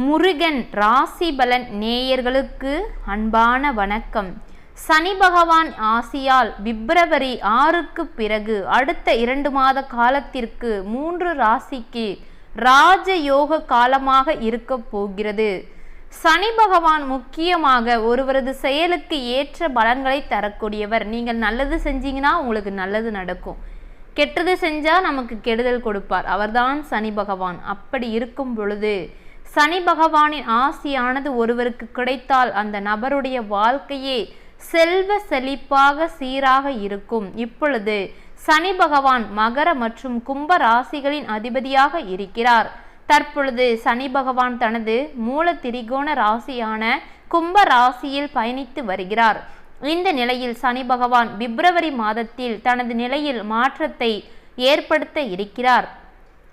முருகன் ராசிபலன் நேயர்களுக்கு அன்பான வணக்கம். சனி பகவான் ஆசியால் பிப்ரவரி ஆறுக்கு பிறகு அடுத்த இரண்டு மாத காலத்திற்கு மூன்று ராசிக்கு ராஜயோக காலமாக இருக்க போகிறது. சனி பகவான் முக்கியமாக ஒருவரது செயலுக்கு ஏற்ற பலன்களை தரக்கூடியவர். நீங்கள் நல்லது செஞ்சீங்கன்னா உங்களுக்கு நல்லது நடக்கும். கெட்டது செஞ்சால் நமக்கு கெடுதல் கொடுப்பார். அவர்தான் சனி பகவான். அப்படி இருக்கும் பொழுது சனி பகவானின் ஆசியானது ஒருவருக்கு கிடைத்தால் அந்த நபருடைய வாழ்க்கையே செல்வ செழிப்பாக சீராக இருக்கும். இப்பொழுது சனி பகவான் மகர மற்றும் கும்ப ராசிகளின் அதிபதியாக இருக்கிறார். தற்பொழுது சனி பகவான் தனது மூல திரிகோண ராசியான கும்ப ராசியில் பயணித்து வருகிறார். இந்த நிலையில் சனி பகவான் பிப்ரவரி மாதத்தில் தனது நிலையில் மாற்றத்தை ஏற்படுத்த இருக்கிறார்.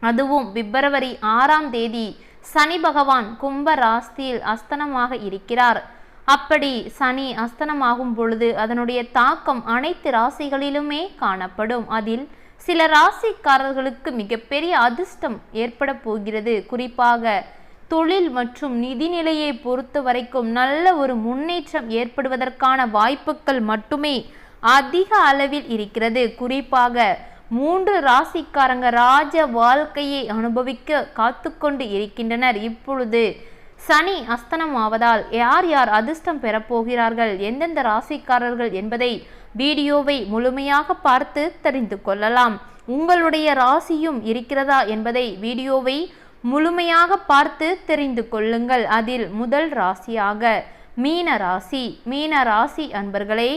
அதுவும் பிப்ரவரி ஆறாம் தேதி சனி பகவான் கும்ப ராசியில் அஸ்தனமாக இருக்கிறார். அப்படி சனி அஸ்தனமாகும் பொழுது அதனுடைய தாக்கம் அனைத்து ராசிகளிலுமே காணப்படும். அதில் சில ராசிக்காரர்களுக்கு மிகப்பெரிய அதிர்ஷ்டம் ஏற்பட போகிறது. குறிப்பாக தொழில் மற்றும் நிதிநிலையை பொறுத்த வரைக்கும் நல்ல ஒரு முன்னேற்றம் ஏற்படுவதற்கான வாய்ப்புகள் மட்டுமே அதிக அளவில் இருக்கிறது. குறிப்பாக மூன்று ராசிக்காரங்க ராஜ வாழ்க்கையை அனுபவிக்க காத்துக்கொண்டு இருக்கின்றனர். இப்பொழுது சனி அஸ்தனம் ஆவதால் யார் யார் அதிர்ஷ்டம் பெறப்போகிறார்கள் எந்தெந்த ராசிக்காரர்கள் என்பதை வீடியோவை முழுமையாக பார்த்து தெரிந்து கொள்ளலாம். உங்களுடைய ராசியும் இருக்கிறதா என்பதை வீடியோவை முழுமையாக பார்த்து தெரிந்து கொள்ளுங்கள். அதில் முதல் ராசியாக மீன ராசி. மீன ராசி அன்பர்களே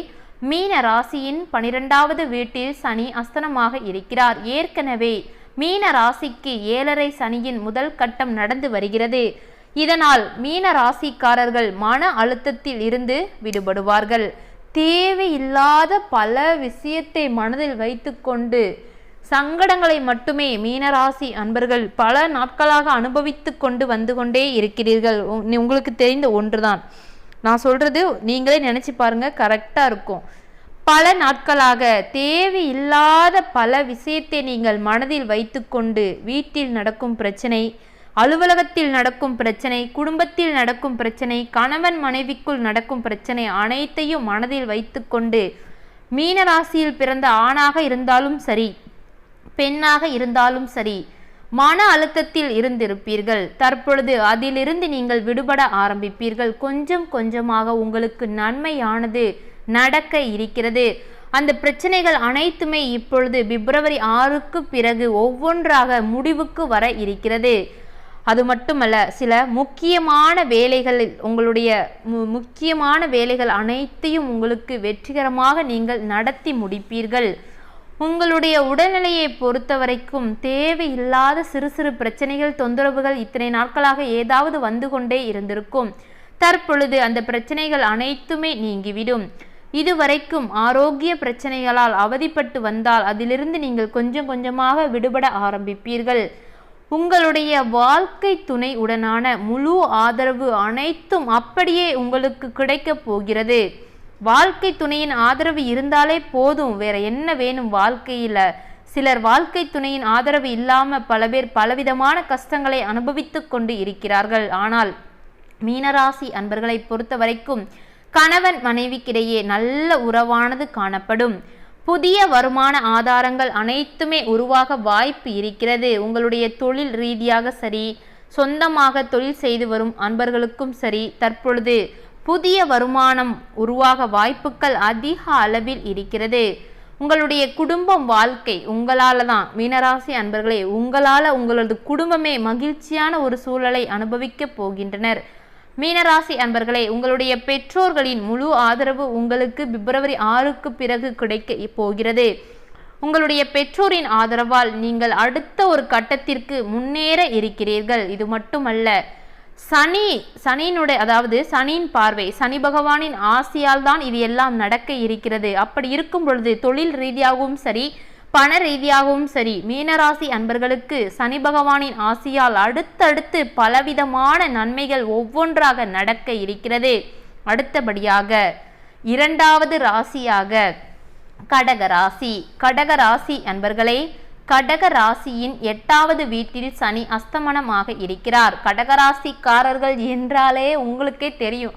மீன ராசியின் பனிரெண்டாவது வீட்டில் சனி அஸ்தனமாக இருக்கிறார். ஏற்கனவே மீன ராசிக்கு ஏழரை சனியின் முதல் கட்டம் நடந்து வருகிறது. இதனால் மீன ராசிக்காரர்கள் மன அழுத்தத்தில் இருந்து விடுபடுவார்கள். தேவையில்லாத பல விஷயத்தை மனதில் வைத்துக்கொண்டு சங்கடங்களை மட்டுமே மீனராசி அன்பர்கள் பல நாட்களாக அனுபவித்து கொண்டு வந்து கொண்டே இருக்கிறீர்கள். உங்களுக்கு தெரிந்த ஒன்றுதான். நான் சொல்றது நீங்களே நினைச்சு பாருங்க கரெக்டா இருக்கும். பல நாட்களாக தேவையில்லாத பல விஷயத்தை நீங்கள் மனதில் வைத்துக்கொண்டு வீட்டில் நடக்கும் பிரச்சனை அலுவலகத்தில் நடக்கும் பிரச்சனை குடும்பத்தில் நடக்கும் பிரச்சனை கணவன் மனைவிக்குள் நடக்கும் பிரச்சனை அனைத்தையும் மனதில் வைத்துக்கொண்டு மீனராசியில் பிறந்த ஆணாக இருந்தாலும் சரி பெண்ணாக இருந்தாலும் சரி மன அழுத்தத்தில் இருந்திருப்பீர்கள். தற்பொழுது அதிலிருந்து நீங்கள் விடுபட ஆரம்பிப்பீர்கள். கொஞ்சம் கொஞ்சமாக உங்களுக்கு நன்மையானது நடக்க இருக்கிறது. அந்த பிரச்சனைகள் அனைத்துமே இப்பொழுது பிப்ரவரி ஆறுக்கு பிறகு ஒவ்வொன்றாக முடிவுக்கு வர இருக்கிறது. அது மட்டுமல்ல சில முக்கியமான வேலைகளில் உங்களுடைய முக்கியமான வேலைகள் அனைத்தையும் உங்களுக்கு வெற்றிகரமாக நீங்கள் நடத்தி முடிப்பீர்கள். உங்களுடைய உடல்நிலையை பொறுத்த வரைக்கும் தேவையில்லாத சிறு சிறு பிரச்சனைகள் தொந்தரவுகள் இத்தனை நாட்களாக ஏதாவது வந்து கொண்டே இருந்திருக்கும். தற்பொழுது அந்த பிரச்சனைகள் அனைத்துமே நீங்கிவிடும். இதுவரைக்கும் ஆரோக்கிய பிரச்சனைகளால் அவதிப்பட்டு வந்தால் அதிலிருந்து நீங்கள் கொஞ்சம் கொஞ்சமாக விடுபட ஆரம்பிப்பீர்கள். உங்களுடைய வாழ்க்கை துணை உடனான முழு ஆதரவு அனைத்தும் அப்படியே உங்களுக்கு கிடைக்கப் போகிறது. வாழ்க்கை துணையின் ஆதரவு இருந்தாலே போதும் வேற என்ன வேணும் வாழ்க்கையில்? சிலர் வாழ்க்கை துணையின் ஆதரவு இல்லாமல் பல பேர் பலவிதமான கஷ்டங்களை அனுபவித்து கொண்டு இருக்கிறார்கள். ஆனால் மீனராசி அன்பர்களை பொறுத்த வரைக்கும் கணவன் மனைவிக்கிடையே நல்ல உறவானது காணப்படும். புதிய வருமான ஆதாரங்கள் அனைத்துமே உருவாக வாய்ப்பு இருக்கிறது. உங்களுடைய தொழில் ரீதியாக சரி சொந்தமாக தொழில் செய்து வரும் அன்பர்களுக்கும் சரி தற்பொழுது புதிய வருமானம் உருவாக வாய்ப்புகள் அதிக அளவில் இருக்கிறது. உங்களுடைய குடும்பம் வாழ்க்கை உங்களால் தான். மீனராசி அன்பர்களே உங்களால் உங்களது குடும்பமே மகிழ்ச்சியான ஒரு சூழலை அனுபவிக்க போகின்றனர். மீனராசி அன்பர்களே உங்களுடைய பெற்றோர்களின் முழு ஆதரவு உங்களுக்கு பிப்ரவரி ஆறுக்கு பிறகு கிடைக்க போகிறது. உங்களுடைய பெற்றோரின் ஆதரவால் நீங்கள் அடுத்த ஒரு கட்டத்திற்கு முன்னேற இருக்கிறீர்கள். இது மட்டுமல்ல சனி சனியினுடைய அதாவது சனியின் பார்வை சனி பகவானின் ஆசையால் தான் இது எல்லாம் நடக்க இருக்கிறது. அப்படி இருக்கும் பொழுது தொழில் ரீதியாகவும் சரி பண ரீதியாகவும் சரி மீனராசி அன்பர்களுக்கு சனி பகவானின் ஆசியால் அடுத்தடுத்து பலவிதமான நன்மைகள் ஒவ்வொன்றாக நடக்க இருக்கிறது. அடுத்தபடியாக இரண்டாவது ராசியாக கடக ராசி. கடக ராசி அன்பர்களே கடக ராசியின் எட்டாவது வீட்டில் சனி அஸ்தமனமாக இருக்கிறார். கடகராசிக்காரர்கள் என்றாலே உங்களுக்கே தெரியும்.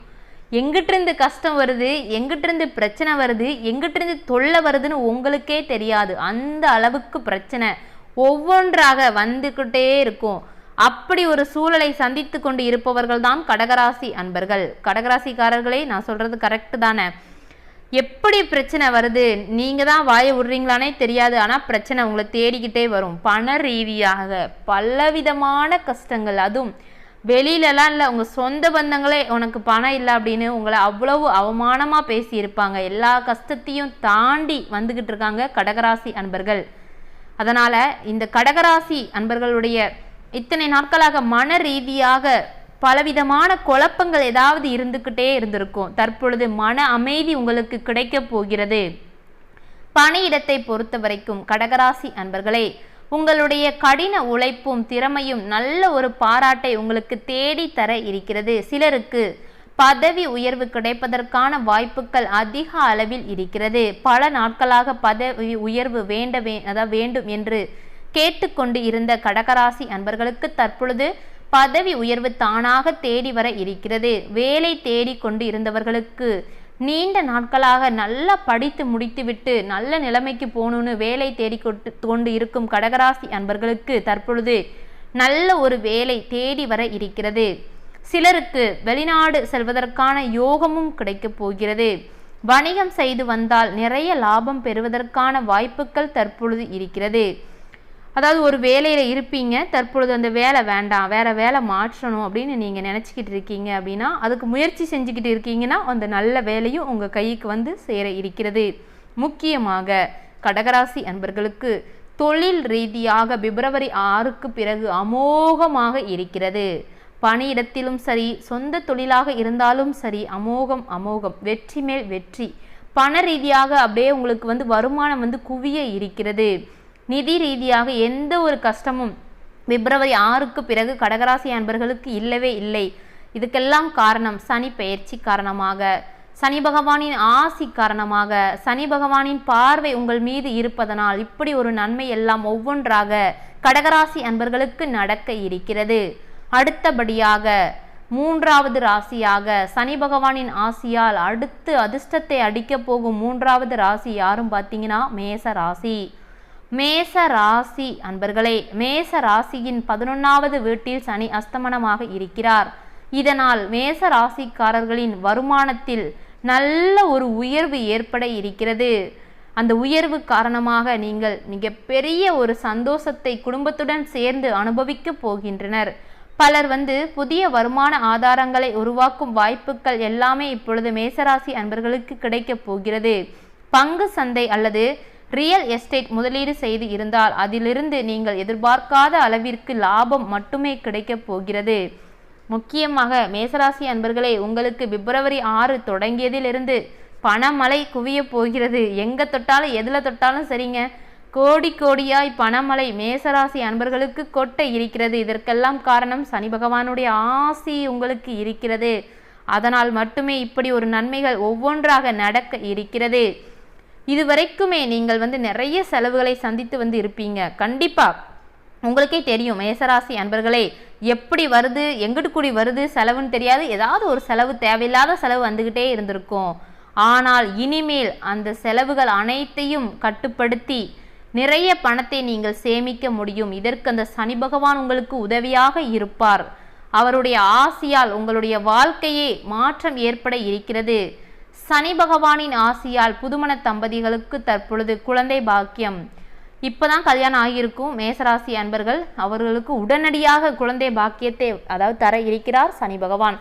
எங்கிட்டிருந்து கஷ்டம் வருது எங்கிட்டிருந்து பிரச்சனை வருது எங்கிட்டிருந்து தொல்லை வருதுன்னு உங்களுக்கே தெரியாது. அந்த அளவுக்கு பிரச்சனை ஒவ்வொன்றாக வந்துக்கிட்டே இருக்கும். அப்படி ஒரு சூழலை சந்தித்து கொண்டு இருப்பவர்கள் தான் கடகராசி அன்பர்கள். கடகராசிக்காரர்களே நான் சொல்றது கரெக்டு தானே? எப்படி பிரச்சனை வருது? நீங்க தான் வாயை விடுறீங்களானே தெரியாது. ஆனா பிரச்சனை உங்களை தேடிக்கிட்டே வரும். பண ரீதியாக பலவிதமான கஷ்டங்கள். அதுவும் வெளியிலலாம் இல்லை. உங்கள் சொந்த பந்தங்களே உனக்கு பணம் இல்லை அப்படின்னு உங்களை அவ்வளவு அவமானமாக பேசியிருப்பாங்க. எல்லா கஷ்டத்தையும் தாண்டி வந்துக்கிட்டு இருக்காங்க கடகராசி அன்பர்கள். அதனால் இந்த கடகராசி அன்பர்களுடைய இத்தனை நாட்களாக மன ரீதியாக பலவிதமான குழப்பங்கள் ஏதாவது இருந்துக்கிட்டே இருந்திருக்கும். தற்பொழுது மன அமைதி உங்களுக்கு கிடைக்கப் போகிறது. பணியிடத்தை பொறுத்த வரைக்கும் கடகராசி அன்பர்களே உங்களுடைய கடின உழைப்பும் திறமையும் நல்ல ஒரு பாராட்டை உங்களுக்கு தேடி தர இருக்கிறது. சிலருக்கு பதவி உயர்வு கிடைப்பதற்கான வாய்ப்புகள் அதிக அளவில் இருக்கிறது. பல நாட்களாக பதவி உயர்வு வேண்ட வே அதாவது வேண்டும் என்று கேட்டுக்கொண்டு இருந்த கடகராசி அன்பர்களுக்கு தற்பொழுது பதவி உயர்வு தானாக தேடி வர இருக்கிறது. வேலை தேடி கொண்டு இருந்தவர்களுக்கு நீண்ட நாட்களாக நல்லா படித்து முடித்துவிட்டு நல்ல நிலைமைக்கு போகணும்னு வேலை தேடி கொண்டு இருக்கும் கடகராசி அன்பர்களுக்கு தற்பொழுது நல்ல ஒரு வேலை தேடி வர இருக்கிறது. சிலருக்கு வெளிநாடு செல்வதற்கான யோகமும் கிடைக்கப் போகிறது. வணிகம் செய்து வந்தால் நிறைய லாபம் பெறுவதற்கான வாய்ப்புகள் தற்பொழுது இருக்கிறது. அதாவது ஒரு வேலையில் இருப்பீங்க தற்பொழுது அந்த வேலை வேண்டாம் வேறு வேலை மாற்றணும் அப்படின்னு நீங்கள் நினச்சிக்கிட்டு இருக்கீங்க அப்படின்னா அதுக்கு முயற்சி செஞ்சுக்கிட்டு இருக்கீங்கன்னா அந்த நல்ல வேலையும் உங்கள் கைக்கு வந்து சேர இருக்கிறது. முக்கியமாக கடகராசி அன்பர்களுக்கு தொழில் ரீதியாக பிப்ரவரி ஆறுக்கு பிறகு அமோகமாக இருக்கிறது. பணியிடத்திலும் சரி சொந்த தொழிலாக இருந்தாலும் சரி அமோகம் அமோகம் வெற்றி மேல் வெற்றி. பண ரீதியாக அப்படியே உங்களுக்கு வந்து வருமானம் வந்து குவிய இருக்கிறது. நிதி ரீதியாக எந்த ஒரு கஷ்டமும் பிப்ரவரி ஆறுக்கு பிறகு கடகராசி அன்பர்களுக்கு இல்லவே இல்லை. இதுக்கெல்லாம் காரணம் சனி பெயர்ச்சி காரணமாக சனி பகவானின் ஆசி காரணமாக சனி பகவானின் பார்வை உங்கள் மீது இருப்பதனால் இப்படி ஒரு நன்மை எல்லாம் ஒவ்வொன்றாக கடகராசி அன்பர்களுக்கு நடக்க இருக்கிறது. அடுத்தபடியாக மூன்றாவது ராசியாக சனி பகவானின் ஆசியால் அடுத்து அதிர்ஷ்டத்தை அடிக்கப் போகும் மூன்றாவது ராசி யாரும் பார்த்தீங்கன்னா மேச ராசி. மேச ராசி அன்பர்களே மேச ராசியின் பதினொன்றாவது வீட்டில் சனி அஸ்தமனமாக இருக்கிறார். இதனால் மேச ராசிக்காரர்களின் வருமானத்தில் நல்ல ஒரு உயர்வு ஏற்பட இருக்கிறது. அந்த உயர்வு காரணமாக நீங்கள் மிகப்பெரிய ஒரு சந்தோஷத்தை குடும்பத்துடன் சேர்ந்து அனுபவிக்க போகின்றனர். பலர் வந்து புதிய வருமான ஆதாரங்களை உருவாக்கும் வாய்ப்புகள் எல்லாமே இப்பொழுது மேசராசி அன்பர்களுக்கு கிடைக்கப் போகிறது. பங்கு சந்தை அல்லது ரியல் எஸ்டேட் முதலீடு செய்து இருந்தால் அதிலிருந்து நீங்கள் எதிர்பார்க்காத அளவிற்கு லாபம் மட்டுமே கிடைக்கப் போகிறது. முக்கியமாக மேசராசி அன்பர்களே உங்களுக்கு பிப்ரவரி ஆறு தொடங்கியதிலிருந்து பணமழை குவிய போகிறது. எங்கே தொட்டாலும் எதில் தொட்டாலும் சரிங்க. கோடி கோடியாய் பணமழை மேசராசி அன்பர்களுக்கு கொட்ட இருக்கிறது. இதற்கெல்லாம் காரணம் சனி பகவானுடைய ஆசி உங்களுக்கு இருக்கிறது. அதனால் மட்டுமே இப்படி ஒரு நன்மைகள் ஒவ்வொன்றாக நடக்க இருக்கிறது. இதுவரைக்குமே நீங்கள் வந்து நிறைய செலவுகளை சந்தித்து வந்து இருப்பீங்க. கண்டிப்பாக உங்களுக்கே தெரியும் மேசராசி அன்பர்களே எப்படி வருது எங்கிட்டு கூடி வருது செலவுன்னு தெரியாது. ஏதாவது ஒரு செலவு தேவையில்லாத செலவு வந்துக்கிட்டே இருந்திருக்கும். ஆனால் இனிமேல் அந்த செலவுகள் அனைத்தையும் கட்டுப்படுத்தி நிறைய பணத்தை நீங்கள் சேமிக்க முடியும். இதற்கு அந்த சனி பகவான் உங்களுக்கு உதவியாக இருப்பார். அவருடைய ஆசியால் உங்களுடைய வாழ்க்கையே மாற்றம் ஏற்பட இருக்கிறது. சனி பகவானின் ஆசியால் புதுமண தம்பதிகளுக்கு தற்பொழுது குழந்தை பாக்கியம். இப்போதான் கல்யாணம் ஆகியிருக்கும். மேசராசி அன்பர்கள் அவர்களுக்கு உடனடியாக குழந்தை பாக்கியத்தை அதாவது தர இருக்கிறார் சனி பகவான்.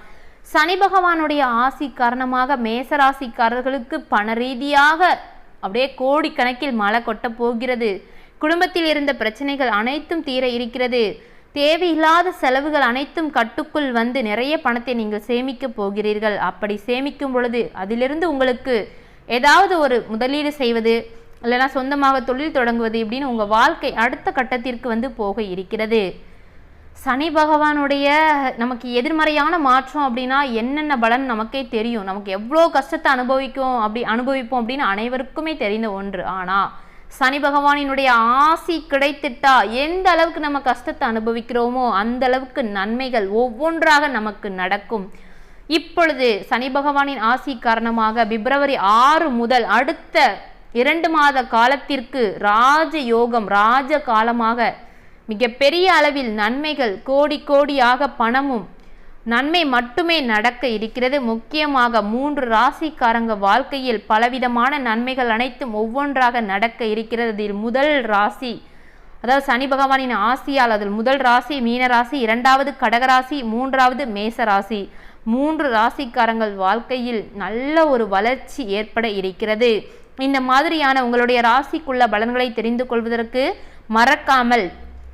சனி பகவானுடைய ஆசி காரணமாக மேசராசிக்காரர்களுக்கு பண ரீதியாக அப்படியே கோடிக்கணக்கில் மழை கொட்ட போகிறது. குடும்பத்தில் இருந்த பிரச்சனைகள் அனைத்தும் தீர இருக்கிறது. தேவையில்லாத செலவுகள் அனைத்தும் கட்டுக்குள் வந்து நிறைய பணத்தை நீங்கள் சேமிக்க போகிறீர்கள். அப்படி சேமிக்கும் பொழுது அதிலிருந்து உங்களுக்கு ஏதாவது ஒரு முதலீடு செய்வது இல்லைனா சொந்தமாக தொழில் தொடங்குவது இப்படின்னு உங்கள் வாழ்க்கை அடுத்த கட்டத்திற்கு வந்து போக இருக்கிறது. சனி பகவானுடைய நமக்கு எதிர்மறையான மாற்றம் அப்படின்னா என்னென்ன பலன் நமக்கே தெரியும். நமக்கு எவ்வளோ கஷ்டத்தை அனுபவிக்கும் அப்படி அனுபவிப்போம் அப்படின்னு அனைவருக்குமே தெரிந்த ஒன்று. ஆனால் சனி பகவானினுடைய ஆசி கிடைத்துட்டா எந்த அளவுக்கு நம்ம கஷ்டத்தை அனுபவிக்கிறோமோ அந்த அளவுக்கு நன்மைகள் ஒவ்வொன்றாக நமக்கு நடக்கும். இப்பொழுது சனி பகவானின் ஆசி காரணமாக பிப்ரவரி ஆறு முதல் அடுத்த இரண்டு மாத காலத்திற்கு ராஜ யோகம் ராஜ காலமாக மிகப்பெரிய அளவில் நன்மைகள் கோடி கோடியாக பணமும் நன்மை மட்டுமே நடக்க இருக்கிறது. முக்கியமாக மூன்று ராசிக்காரங்க வாழ்க்கையில் பலவிதமான நன்மைகள் அனைத்தும் ஒவ்வொன்றாக நடக்க இருக்கிறது. இதில் முதல் ராசி அதாவது சனி பகவானின் ஆசியால் அதில் முதல் ராசி மீனராசி இரண்டாவது கடகராசி மூன்றாவது மேச ராசி மூன்று ராசிக்காரங்கள் வாழ்க்கையில் நல்ல ஒரு வளர்ச்சி ஏற்பட இருக்கிறது. இந்த மாதிரியான உங்களுடைய ராசிக்குள்ள பலன்களை தெரிந்து கொள்வதற்கு மறக்காமல்